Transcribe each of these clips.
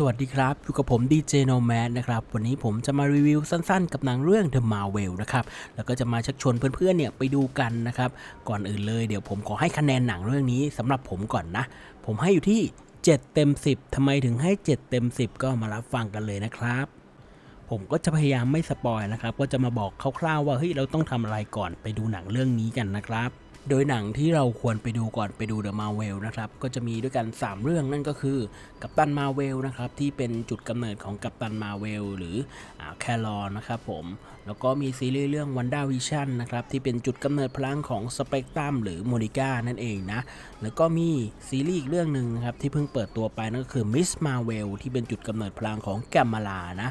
สวัสดีครับ อยู่กับผมดีเจโนแมนนะครับ วันนี้ผมจะมารีวิวสั้นๆ กับหนังเรื่อง The Marvel นะครับ แล้วก็จะมาชักชวนเพื่อนๆเนี่ยไปดูกันนะครับ ก่อนอื่นเลยเดี๋ยวผมขอให้คะแนนหนังเรื่องนี้สำหรับผมก่อนนะ ผมให้อยู่ที่ 7 เต็ม 10ทำไมถึงให้ 7 เต็ม 10 ก็มารับฟังกันเลยนะครับ ผมก็จะพยายามไม่สปอยนะครับ ก็จะมาบอกคร่าวๆว่าเฮ้ยเราต้องทำอะไรก่อนไปดูหนังเรื่องนี้กันนะครับ โดยหนังที่เราควรไปดูก่อนไปดู The Marvel นะครับก็จะมีด้วยกัน 3 เรื่องนั่นก็คือกัปตันมาเวลนะครับที่เป็นจุดกำเนิดของกัปตันมาเวลหรือแคลรอนะครับผมแล้วก็มีซีรีส์เรื่องวันด้าวิชั่นนะครับที่เป็นจุดกำเนิดพลังของสเปกตรัมหรือโมนิก้านั่นเองนะแล้วก็มีซีรีส์อีกเรื่องหนึ่งนะครับที่เพิ่งเปิดตัวไปนั่นก็คือมิสมาเวลที่เป็นจุดกำเนิดพลังของแกมมาลานะ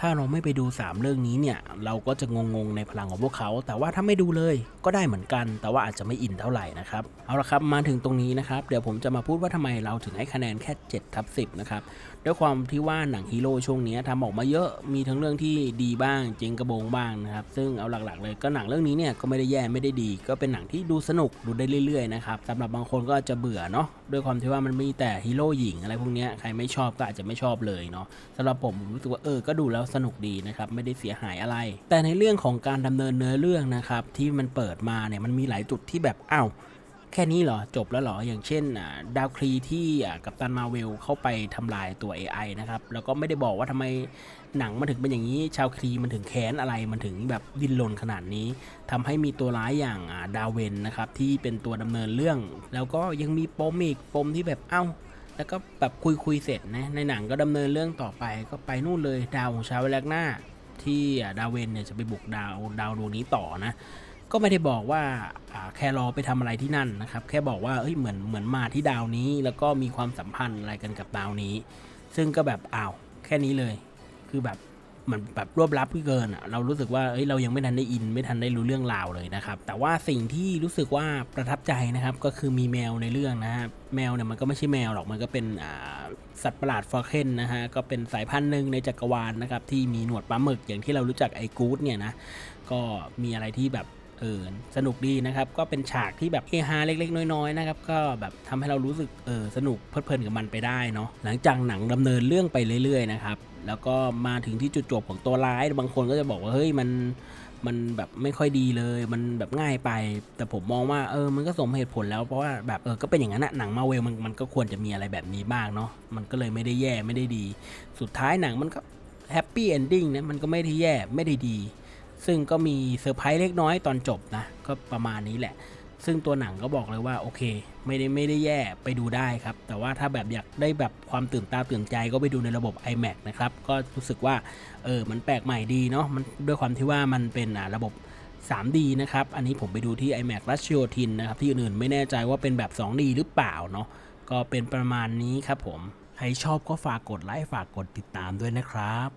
ถ้าเราไม่ไปดู 3 เรื่องนี้เนี่ย เราก็จะงงๆในพลังของพวกเขา แต่ว่าถ้าไม่ดูเลยก็ได้เหมือนกัน แต่ว่าอาจจะไม่อินเท่าไหร่นะครับ เอาละครับ มาถึงตรงนี้นะครับ เดี๋ยวผมจะมาพูดว่าทำไมเราถึงให้คะแนนแค่7ทับ10 นะครับ ด้วยความที่ว่าหนังฮีโร่ช่วงนี้ทำออกมาเยอะ มีทั้งเรื่องที่ดีบ้างเจงกระโบงบ้างนะครับ ซึ่งเอาหลักๆเลยก็หนังเรื่องนี้เนี่ยก็ไม่ได้แย่ไม่ได้ดี ก็เป็นหนังที่ดูสนุกดูได้เรื่อยๆนะครับสำหรับบางคนก็อาจจะเบื่อเนาะ ด้วยความที่ว่ามันมีแต่ฮีโร่หญิงอะไรพวกนี้ใครไม่ชอบก็อาจจะไม่ชอบเลยเนาะสำหรับผมผมรู้สึกว่าเออก็ดูแล้วสนุกดีนะครับไม่ได้เสียหายอะไร แต่ในเรื่องของการดำเนินเนื้อเรื่องนะครับที่มันเปิดมาเนี่ยมันมีหลายจุดที่แบบอ้าวแค่นี้เหรอ จบแล้วเหรอ อย่างเช่นดาวครีที่กัปตันมาเวลเข้าไปทำลายตัว AI นะครับ แล้วก็ไม่ได้บอกว่าทำไมหนังมันถึงเป็นอย่างนี้ ชาวครีมันถึงแค้นอะไรมันถึงแบบดิ้นรนขนาดนี้ทำให้มีตัวร้ายอย่างดาวเวนนะครับ ที่เป็นตัวดำเนินเรื่อง แล้วก็ยังมีปมอีกปมที่แบบเอ้า แล้วก็แบบคุยคุยเสร็จนะในหนังก็ดำเนินเรื่องต่อไปก็ไปนู่นเลยดาวของชาวแลกหน้า ที่ดาวเวนเนี่ยจะไปบุกดาวดาวดวงนี้ต่อนะ ก็ไม่ได้บอกว่าแครอไปทำอะไรที่นั่นนะครับ แค่บอกว่าเอ้ยเหมือนเหมือนมาที่ดาวนี้ แล้วก็มีความสัมพันธ์อะไรกันกับดาวนี้ ซึ่งก็แบบอ้าวแค่นี้เลย คือแบบ เหมือนแบบรวบลับเกินอะเรารู้สึกว่าเอ้ยเรายังไม่ทันได้อิน ไม่ทันได้รู้เรื่องราวเลยนะครับ แต่ว่าสิ่งที่รู้สึกว่าประทับใจนะครับ ก็คือมีแมวในเรื่องนะฮะแมวเนี่ยมันก็ไม่ใช่แมวหรอกมันก็เป็นอ่าสัตว์ประหลาดฟอร์เคนนะฮะก็เป็นสายพันธุ์หนึ่งในจักรวาลนะครับที่มีหนวดปลาหมึกอย่างที่เรารู้จักไอ้กู๊ดเนี่ยนะก็มีอะไรที่แบบ เออสนุกดีนะครับ ก็เป็นฉากที่แบบเฮฮาเล็ก ๆ น้อยๆนะครับก็แบบทำให้เรารู้สึกเออสนุกเพลิดเพลินกับมันไปได้เนาะหลังจากหนังดำเนินเรื่องไปเรื่อยๆนะครับแล้วก็มาถึงที่จุดจบของตัวร้ายบางคนก็จะบอกว่าเฮ้ยมันมันแบบไม่ค่อยดีเลย มันแบบง่ายไป แต่ผมมองว่าเออ มันก็สมเหตุผลแล้ว เพราะว่าแบบเออ ก็เป็นอย่างนั้นอะหนังมาเวลมันมันก็ควรจะมีอะไรแบบนี้บ้างเนาะ มันก็เลยไม่ได้แย่ไม่ได้ดี สุดท้ายหนังมันก็แฮปปี้เอนดิ้งนะ มันก็ไม่ได้แย่ไม่ได้ดี ซึ่งก็มีเซอร์ไพรส์เล็กน้อยตอนจบนะ ก็ประมาณนี้แหละ ซึ่งตัวหนังก็บอกเลยว่าโอเค ไม่ได้ไม่ได้แย่ไปดูได้ครับ แต่ว่าถ้าแบบอยากได้แบบความตื่นตาตื่นใจก็ไปดูในระบบ iMac นะครับ ก็รู้สึกว่าเออมันแปลกใหม่ดีเนาะมันด้วยความที่ว่ามันเป็นระบบ 3D นะครับ อันนี้ผมไปดูที่ iMac รัชโยธินนะครับ ที่อื่นๆไม่แน่ใจว่าเป็นแบบ 2D หรือเปล่าเนาะ ก็เป็นประมาณนี้ครับผม ใครชอบก็ฝากกดไลค์ ฝากกดติดตามด้วยนะครับ